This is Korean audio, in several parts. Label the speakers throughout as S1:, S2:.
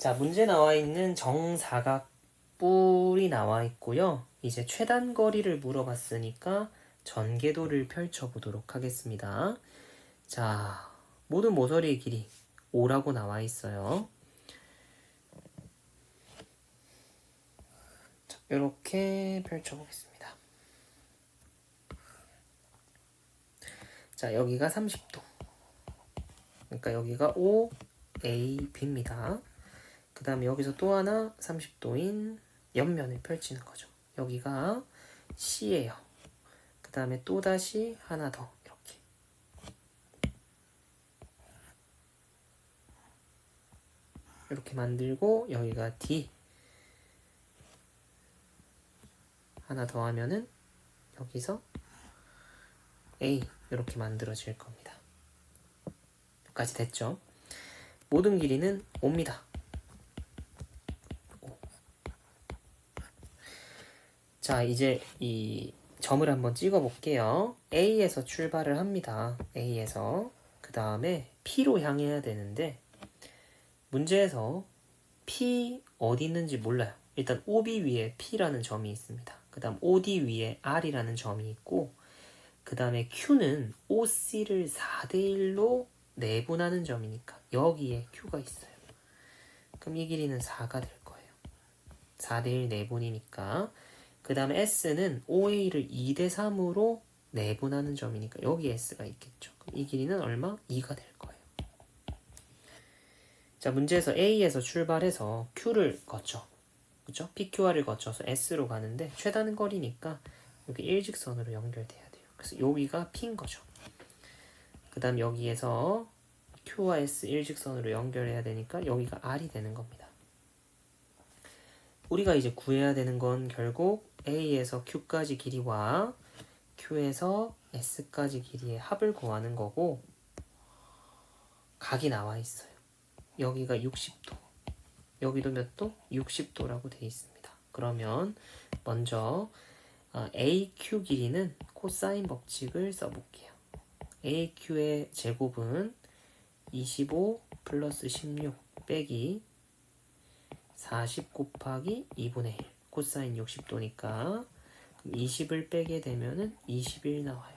S1: 자, 문제 나와 있는 정사각뿔이 나와 있고요. 이제 최단 거리를 물어봤으니까 전개도를 펼쳐보도록 하겠습니다. 자, 모든 모서리의 길이 5라고 나와 있어요. 자, 이렇게 펼쳐보겠습니다. 자, 여기가 30도. 그러니까 여기가 O, A, B입니다. 그 다음에 여기서 또 하나 30도인 옆면을 펼치는 거죠. 여기가 C예요. 그 다음에 또 다시 하나 더 이렇게. 이렇게 만들고 여기가 D 하나 더 하면은 여기서 A 이렇게 만들어질 겁니다. 여기까지 됐죠? 모든 길이는 5입니다. 자, 이제 이 점을 한번 찍어 볼게요. A에서 출발을 합니다. A에서. 그 다음에 P로 향해야 되는데, 문제에서 P 어디 있는지 몰라요. 일단 OB 위에 P라는 점이 있습니다. 그 다음 OD 위에 R이라는 점이 있고, 그 다음에 Q는 OC를 4대1로 내분하는 점이니까 여기에 Q가 있어요. 그럼 이 길이는 4가 될 거예요. 4대1 내분이니까. 그 다음에 S는 OA를 2대 3으로 내분하는 점이니까 여기 S가 있겠죠. 이 길이는 얼마? 2가 될 거예요. 자, 문제에서 A에서 출발해서 Q를 거쳐. 그죠? PQR을 거쳐서 S로 가는데 최단 거리니까 여기 일직선으로 연결돼야 돼요. 그래서 여기가 P인 거죠. 그 다음 여기에서 Q와 S 일직선으로 연결해야 되니까 여기가 R이 되는 겁니다. 우리가 이제 구해야 되는 건 결국 A에서 Q까지 길이와 Q에서 S까지 길이의 합을 구하는 거고 각이 나와 있어요. 여기가 60도. 여기도 몇 도? 60도라고 되어 있습니다. 그러면 먼저 아, AQ 길이는 코사인 법칙을 써볼게요. AQ의 제곱은 25 플러스 16 빼기 40 곱하기 2분의 1 코사인 60도니까 20을 빼게 되면은 21 나와요.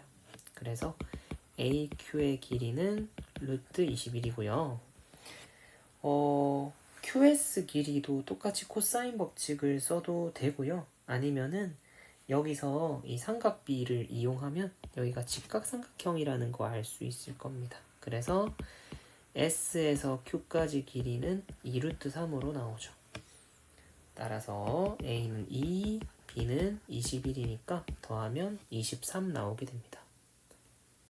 S1: 그래서 AQ의 길이는 루트 21이고요. 어, QS 길이도 똑같이 코사인 법칙을 써도 되고요. 아니면은 여기서 이 삼각비를 이용하면 여기가 직각삼각형이라는 거 알 수 있을 겁니다. 그래서 S에서 Q까지 길이는 2루트 3으로 나오죠. 따라서 A는 2, B는 21이니까 더하면 23 나오게 됩니다.